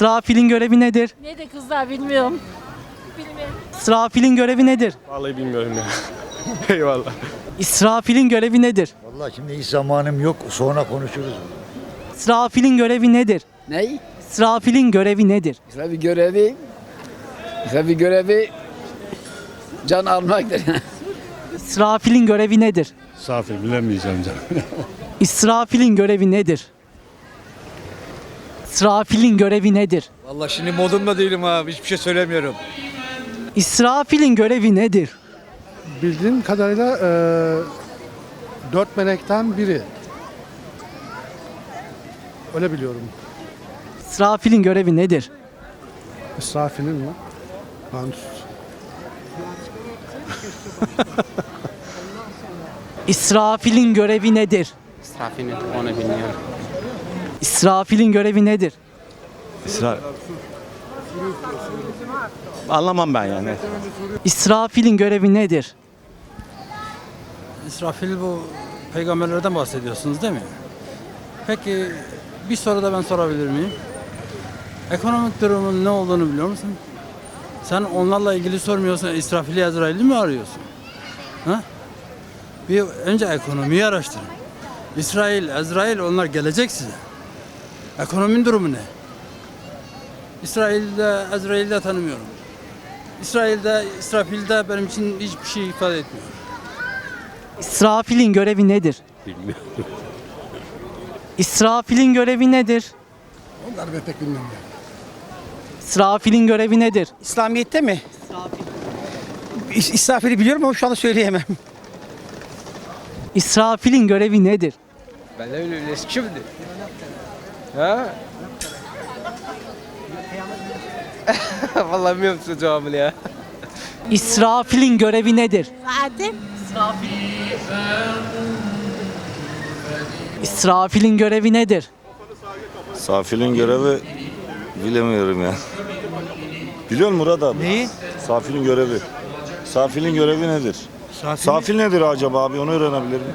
İsrafil'in görevi nedir? Ne de kızlar bilmiyorum. Bilmiyorum. İsrafil'in görevi nedir? Vallahi bilmiyorum ya. Eyvallah. İsrafil'in görevi nedir? Vallahi şimdi hiç zamanım yok. Sonra konuşuruz. İsrafil'in görevi nedir? Ney? İsrafil'in görevi nedir? İsra bir görevi, İsra bir görevi can almaktır. İsrafil'in görevi nedir? Safir bilemeyeceğim canım. İsrafil'in görevi nedir? İsrafil'in görevi nedir? Vallahi şimdi modumda değilim abi. Hiçbir şey söylemiyorum. İsrafil'in görevi nedir? Bildiğim kadarıyla e, dört melekten biri. Öyle biliyorum. İsrafil'in görevi nedir? İsrafil'in mi? Ben İsrafil'in görevi nedir? İsrafil'in onu bilmiyorum. İsrafil'in görevi nedir? İsra... Anlamam ben yani. İsrafil'in görevi nedir? İsrafil bu peygamberlerden bahsediyorsunuz değil mi? Peki bir soru da ben sorabilir miyim? Ekonomik durumun ne olduğunu biliyor musun? Sen onlarla ilgili sormuyorsan İsrafil'i Ezrail'i mi arıyorsun? Ha? Bir önce ekonomiyi araştırın. İsrail, Ezrail onlar gelecek size. Ekonominin durumu ne? İsrail'de, Ezrail'de tanımıyorum. İsrail'de, İsrafil'de benim için hiçbir şey ifade etmiyor. İsrafil'in görevi nedir? Bilmiyorum. İsrafil'in görevi nedir? Onlar ben pek bilmem. İsrafil'in görevi nedir? İslamiyet'te mi? İs- İsrafil'i biliyorum ama şu anda söyleyemem. İsrafil'in görevi nedir? Ben de öyle eski miydi? Ha? Vallahi bilmiyorum size cevabını ya. İsrafil'in görevi nedir? Zaten İsrafil'in görevi nedir? Safil'in görevi bilemiyorum ya. Biliyor musun Murat abi? Neyi? Safil'in görevi. Safil'in görevi nedir? Safil, Safil nedir acaba abi onu öğrenebilir miyim?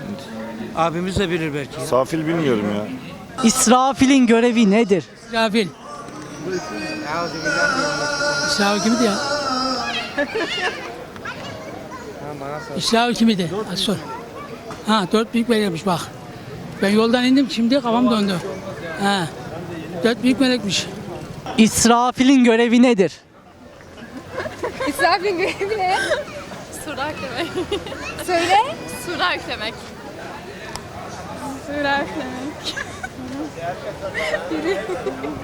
abimiz de bilir belki. Safil bilmiyorum ya. İsrafil'in görevi nedir? İsrafil. İsrafil kimdi ya? İsrafil kimdi? Az sor. Ha dört büyük melekmiş bak. Ben yoldan indim şimdi kafam döndü. Ha. Dört büyük melekmiş. İsrafil'in görevi nedir? İsrafil'in görevi ne? Sura eklemek. Söyle. Sura eklemek. Sura eklemek.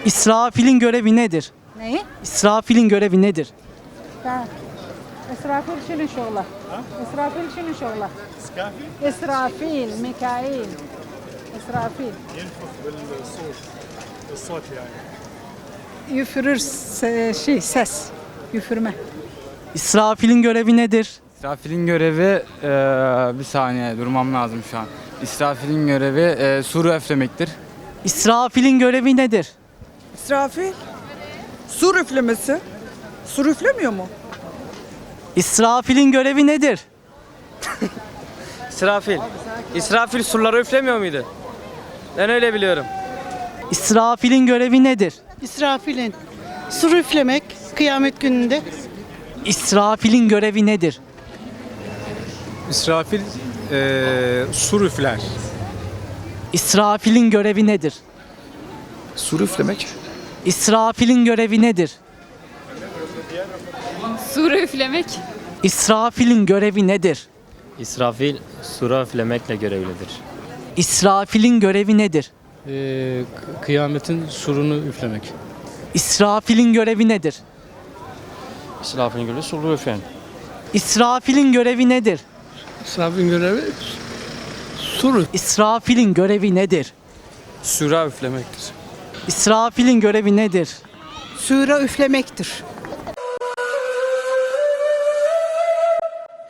İsrafil'in görevi nedir? Neyi? İsrafil'in görevi nedir? İsrafil şunun şoğlu. İsrafil şunun şoğlu. İsrafil, Mikail. İsrafil. Üfürür se- şey ses. Üfürme. İsrafil'in görevi nedir? İsrafil'in görevi eee, bir saniye durmam lazım şu an. İsrafil'in görevi eee, suru üflemektir. İsrafil'in görevi nedir? İsrafil. Sur üflemesi. Sur üflemiyor mu? İsrafil'in görevi nedir? İsrafil. İsrafil surları üflemiyor muydu? Ben öyle biliyorum. İsrafil'in görevi nedir? İsrafil'in. Sur üflemek kıyamet gününde. İsrafil'in görevi nedir? İsrafil eee sur üfler. İsrafil'in görevi nedir? Sur üflemek? İsrafil'in görevi nedir? Sura üflemek. İsrafil'in görevi nedir? İsrafil sura üflemekle görevlidir. İsrafil'in görevi nedir? kıyametin surunu üflemek. İsrafil'in görevi nedir? İsrafil'in görevi sura üfleyen. İsrafil'in görevi nedir? İsrafil'in görevi sur İsrafil'in görevi nedir? Sura üflemektir. İsrafil'in görevi nedir? Sura üflemektir.